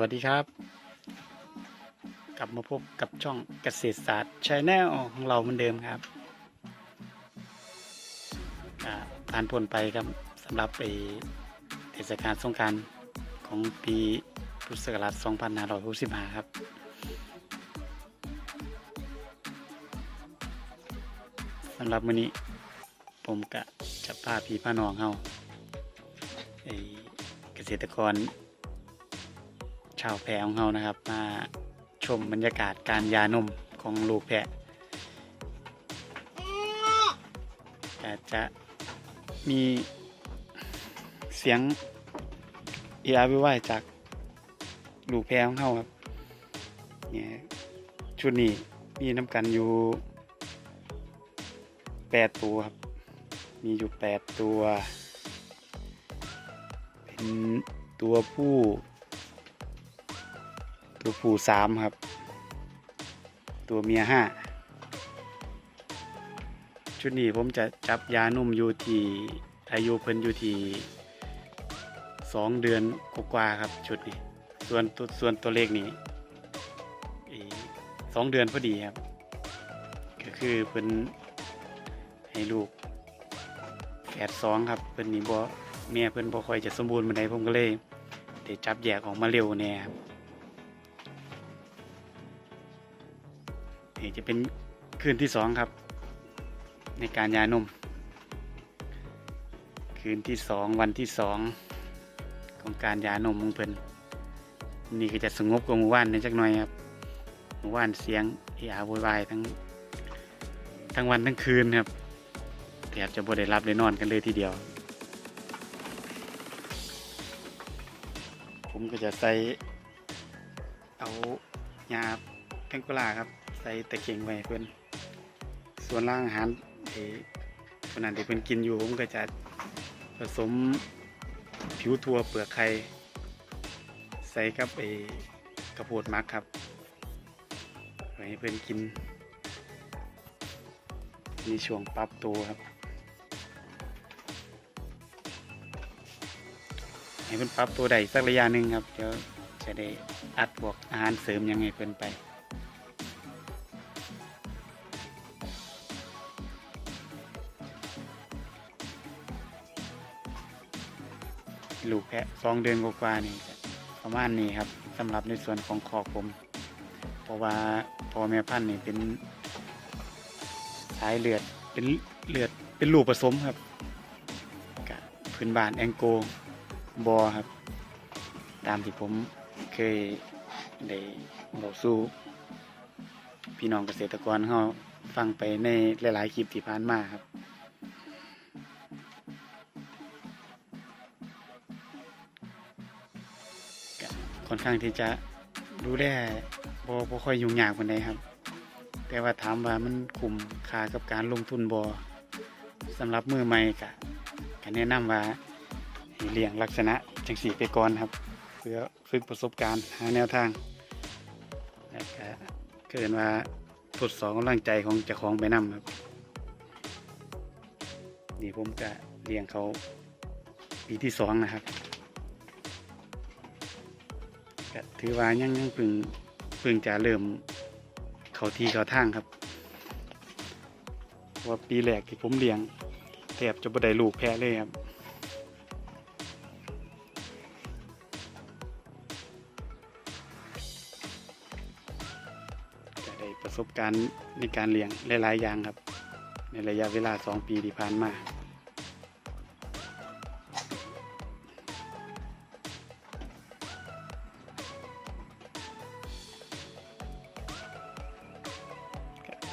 วัสดีครับ กลับมาพบกับช่องเกษตรศาสตร์ชแนลของเราเหมือนเดิมครับผ่านพ้นไปครับสำหรับไปเทศกาลสงการของปีพุทธศักราช2565 ครับ สำหรับมื้อนี้ผมกะจะพาพี่พาน้องเฮาเกษตรกราวแพะของเรานะครับ มาชมบรรยากาศการยานมของลูกแพะอาจจะมีเสียงเอียวิวายจากลูกแพะของเราครับเนี่ยชุดนี้มีน้ำกันอยู่แปดตัวครับ มีอยู่แปดตัว เป็นตัวผู้ ตัวผู้สามครับ ตัวเมียห้าชุดนี้ผมจะจับยานุ่มอยู่ที่อายุเพิ่นอยู่ที่สองเดือนกว่าครับชุดนี้ส่วนตัวส่วนตัวเลขนี้สองเดือนพอดีครับ ก็คือเพิ่นให้ลูกแฝดสองครับเพิ่นนี่บ่แม่เพิ่นบ่ค่อยจะสมบูรณ์ปานใดผมก็เลยได้จับแยกออกมาเร็วแน่ครับ นี่จะเป็นคืนที่สองครับ ในการยานม คืนที่สองวันที่สองของการยานมของเพิ่นนี่ก็จะสงบกว่าหมู่บ้านในจักหน่อยครับหมู่บ้านเสียงเอะอะโวยวายทั้งทั้งวันทั้งคืนครับแทบจะบ่ได้รับเลยนอนกันเลยทีเดียว ผมก็จะใส่เอายาแพงโกลาครับ ส่ตะเกียงไว้เพื่อนส่วนร่างอาหารไอ้คนนั้นที่เพื่อนกินอยู่ผมก็จะผสมผิวถั่วเปลือกไข่ใส่กับไอ้กระโพดมักครับไว้ให้เพื่อนกินมีช่วงปรับตัวครับ ให้เพื่อนปรับตัวได้สักระยะหนึ่งครับเดี๋ยวจะได้อัดบวกอาหารเสริมยังไงเพื่อนไป ลูกแพะสองเดือนกว่าๆนี่ประมาณนี้ครับสำหรับในส่วนของคอกผม เพราะว่าพ่อแม่พันธุ์นี่เป็นสายเลือดเป็นเลือดเป็นลูกผสมครับกับพื้นบ้านแองโกบอครับ ตามที่ผมเคยได้บอกสู้พี่น้องเกษตรกรเขาฟังไปในหลาย ๆ คลิปที่ผ่านมาครับ ค่อนข้างที่จะดูแลบ่บ่ค่อยยุ่งยากปานใดครับ แต่ว่าถามว่ามันคุ้มค่ากับการลงทุนบ่สำหรับมือใหม่ก็ก็แนะนำว่าให้เลี้ยงลักษณะจังสีไปก่อนครับ เพื่อฝึกประสบการณ์หาแนวทางแล้วก็เกินว่าทดสอบกำลังใจของเจ้าของไปนํครับนี่ผมก็เลี้ยงเขาปีที่สองนะครับ ก็ถือว่ายังยังเพึ่งเพึ่งจะเริ่มเขาทีเขาทางครับว่าปีแรกที่ผมเลี้ยงแทบจะบ่ได้ลูกแพะเลยครับก็ได้ประสบการณ์ในการเลี้ยงหลายๆอย่างครับ ในระยะเวลาสองปีที่ผ่านมา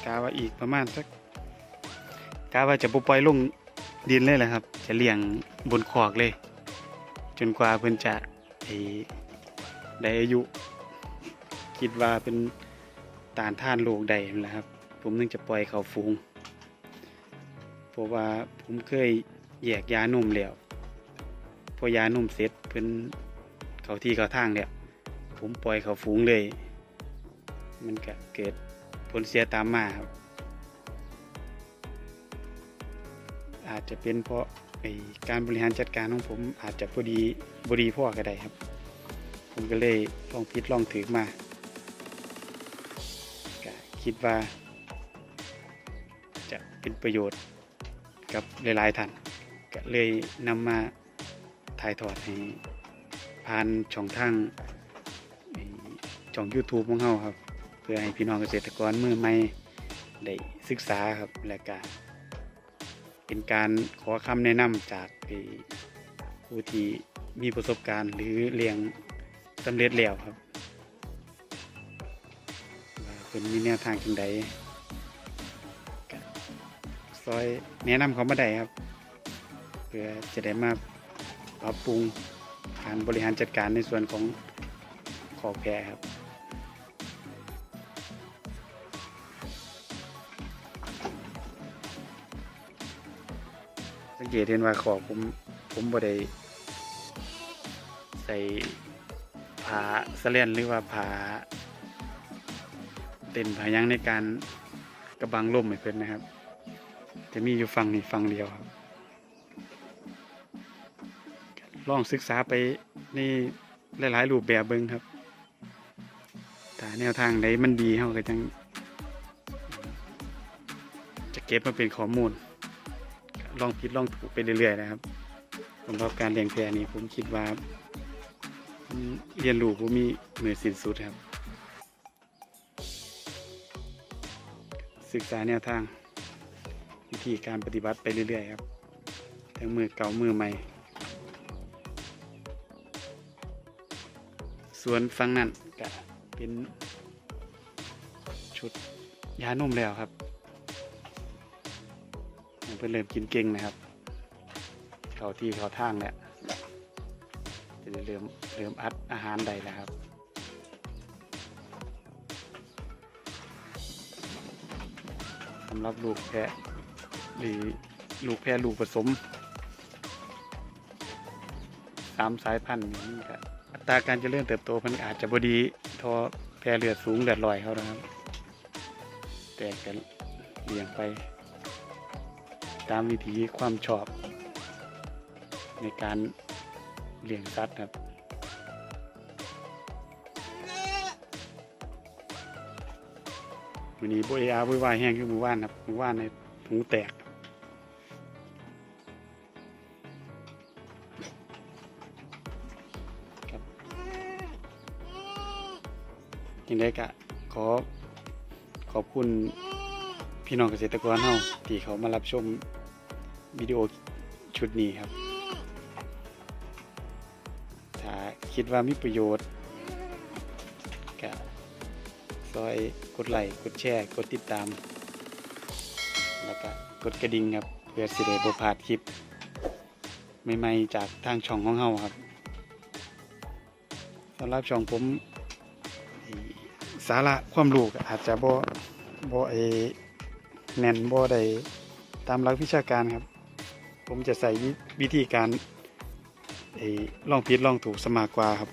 กาว่าอีกประมาณสักกาว่าจะปปล่อยลงดินเลยแหละครับ จะเลี้ยงบนขอกเลย จนกว่าเพิ่นจะได้อายุ คิดว่าเป็นตานท่านโลกใดนั่แหละครับ ผมนึงจะปล่อยเขาฟูงเพราะว่าผมเคยแยกยานุ่มแล้วพอยานุ่มเสร็จเพิ่นเขาที่เขาทางแล้วผมปล่อยเขาฟูงเลย มันก็เกิด ผลเสียตามมาครับ อาจจะเป็นเพราะการบริหารจัดการของผมอาจจะพอดีบดีพ่อก็ได้ครับ ผมก็เลยลองพิดลองถือมาคิดว่าจะเป็นประโยชน์กับหลายๆท่านก็เลยนำมาถ่ายทอดให้ผ่านช่องทางช่อง YouTube ของเราครับ เพื่อให้พี่น้องเกษตรกรมือใหม่ได้ศึกษาครับและก็เป็นการขอคำแนะนำจากผู้ที่มีประสบการณ์ หรือเลี้ยงสำเร็จแล้วครับว่าเป็นมีแนวทางจังใดซอยแนะนำเขามาได้ครับ เพื่อจะได้มาปรับปรุงการบริหารจัดการในส่วนของขอแพรครับ เกตเห็นว่าขอผมผมบ่ได้ใส่ผ้าสเลนหรือว่าผ้าเต็นผ้ายังในการกระบังล่มให้เพิ่นนะครับ จะมีอยู่ฝั่งนี้ฝั่งเดียวครับลองศึกษาไปในหลายๆรูปแบบเบิ่งครับถ้าแนวทางใดมันดีเฮาก็จังจะเก็บมาเป็นข้อมูล ลองผิดลองถูกไปเรื่อยๆนะครับสำหรับการเลี้ยงแพนี่ผมคิดว่าเรียนรู้ผมมีมือสิ้นสุดครับ ศึกษาแนวทาง วิธีการปฏิบัติไปเรื่อยๆครับทั้งมือเก่ามือใหม่ ส่วนฟังนั้นก็เป็นชุดยานุ่มแล้วครับ เพื่อนเริ่มกินเก่งนะครับ เขาที่เขาทางเนี่ยจะได้เริ่มเริ่มอัดอาหารใดแล้วครับสำหรับลูกแพะหรือลูกแพะลูกผสมตามสายพันธุ์นี่ก็อัตราการเจริญเติบโตมันอาจจะบดีทอแพะเลือดสูงเลือดลอยเขานะครับ แต่ก็เลี้ยงไป ตามวิธีความชอบ ในการเลี้ยงสัตว์ครับวันนี้บุยอาบุยวายแห้งคือหมู่บ้านครับหมู่บ้านในหูแตกครับยังได้กะขอขอบคุณ พี่น้องเกษตรกรเฮาที่เขามารับชมวิดีโอชุดนี้ครับ ถ้าคิดว่ามีประโยชน์ก็ซอยกดไลค์กดแชร์กดติดตาม แล้วก็กดกระดิ่งครับ เพื่อสิได้บ่พลาดคลิปใหม่ๆจากทางช่องของเฮาครับสำหรับช่องผมสาระความรู้ก็อาจจะบ่บ่ไอ แน่นบ่ได้ตามหลักวิชาการครับ ผมจะใส่วิธีการไอ้ลองผิดลองถูกสมากกว่าครับ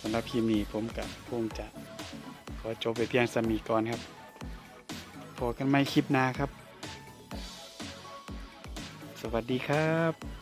สำหรับคลิปนี้ผมกับคงจะขอจบไปเพียงสมีก่อนครับพบกันใหม่คลิปหน้าครับ สวัสดีครับ